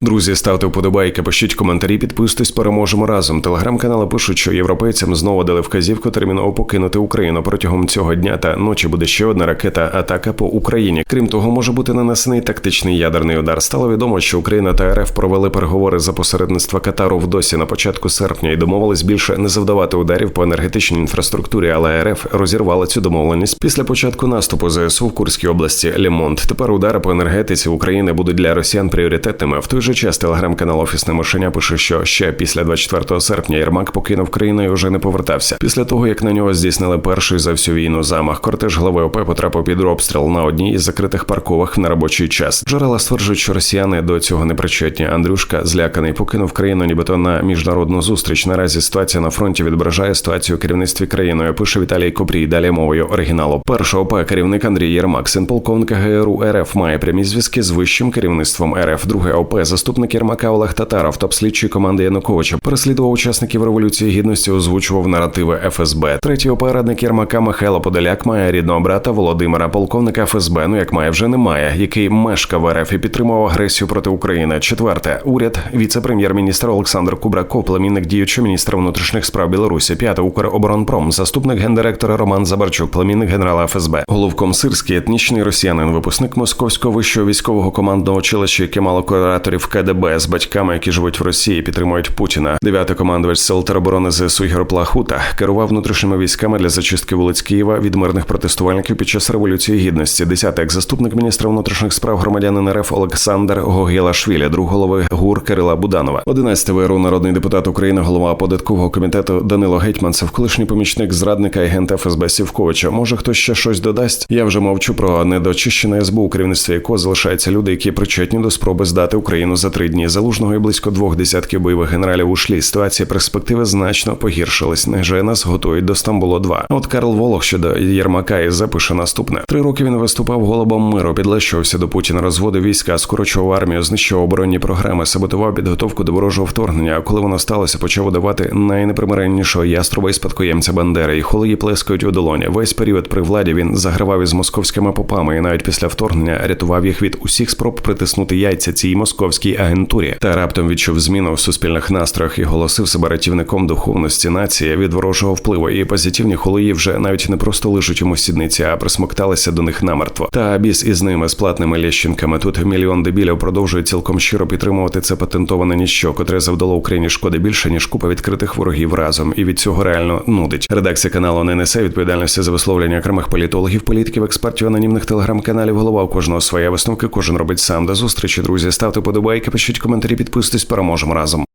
Друзі, ставте вподобайки, пишіть коментарі, підписуйтесь, переможемо разом. Телеграм-канали пишуть, що європейцям знову дали вказівку терміново покинути Україну. Протягом цього дня та ночі буде ще одна ракета атака по Україні. Крім того, може бути нанесений тактичний ядерний удар. Стало відомо, що Україна та РФ провели переговори за посередництва Катару в досі на початку серпня і домовились більше не завдавати ударів по енергетичній інфраструктурі, але РФ розірвала цю домовленість після початку наступу ЗСУ в Курській області Лемонт. Тепер удари по енергетиці України будуть для росіян пріоритетними. В той же час телеграм-канал Офісне Мишеня пише, що ще після 24 серпня Єрмак покинув країну і вже не повертався. Після того як на нього здійснили перший за всю війну замах, кортеж глави ОП потрапив під обстріл на одній із закритих парковах на робочий час. Джерела стверджують, що росіяни до цього не причетні. Андрюшка зляканий покинув країну, нібито на міжнародну зустріч. Наразі ситуація на фронті відображає ситуацію у керівництві країною. Пише Віталій Копрій. Далі мовою оригіналу. Першого ОП керівник Андрій Єрмак, син полковника ГРУ РФ, має прямі зв'язки з вищим керівництвом РФ. Друге ОП заступник Єрмака Олег Татаров, топ слідчої команди Януковича, переслідував учасників революції гідності, озвучував наративи ФСБ. Третій ОП радник Єрмака Михайло Подоляк має рідного брата Володимира, полковника ФСБ. Ну як має вже немає, який мешкав РФ і підтримував агресію проти України. Четверте уряд, віце-прем'єр-міністр Олександр Кубраков, племінник діючого міністра внутрішніх справ Білорусі. П'яте Укроборонпром, заступник гендиректора Роман Забарчук, племінник генерала ФСБ, головком сирський етнічний росіянин, випускник московського вищого військового командного училища, яке мало кураторів КДБ з батьками, які живуть в Росії, підтримують Путіна. Дев'ятий командувач сил тероборони ЗСУ Ігор Плахута керував внутрішніми військами для зачистки вулиць Києва від мирних протестувальників під час революції гідності. Десятий як заступник міністра внутрішніх справ громадянин РФ Олександр Гогілашвілі, друг голови ГУР Кирила Буданова. Одинадцятий ВРУ народний депутат України, голова податкового комітету Данило Гетьманцев, колишній помічник зрадника і агента ФСБ Сівковича. Може хтось ще щось додасть? Я вже мовчу про недочищене СБУ, у керівництві якого залишаються люди, які причетні до спроби здати Україну за три дні. Залужного і близько двох десятків бойових генералів ушлі. Ситуація перспективи значно погіршилась. Неже нас готують до Стамбулу 2 От Карл Волох щодо Єрмака і запише наступне. Три роки він виступав голубом миру, підлещувався до Путіна, розводив війська, скорочував армію, знищував оборонні програми, саботував підготовку до ворожого вторгнення. А коли воно сталося, почав удавати найнепримиреннішого яструба і спадкоємця Бандери. І холої плескають у долоні. Весь період при владі він загравав із московськими попами, і навіть після вторгнення рятував їх від усіх спроб притиснути яйця цій московській агентурі. Та раптом відчув зміну в суспільних настроях і голосив себе рятівником духовності нації від ворожого впливу. І позитивні холої вже навіть не просто лежать йому сідниці, а присмокталися до них намертво. Та біс із ними з платними лещенками. Тут мільйон дебілів продовжує цілком щиро підтримувати це патентоване ніщо, котре завдало Україні шкоди більше ніж купа відкритих ворогів разом, і від цього реально нудить. Редакція каналу не несе відповідальності за висловлення окремих політологів, політиків, експертів, анонімних телеграм-каналів. Голова у кожного своя висновки. Кожен робить сам. До зустрічі, друзі. Ставте подобайки, пишіть коментарі, підписуйтесь. Переможемо разом.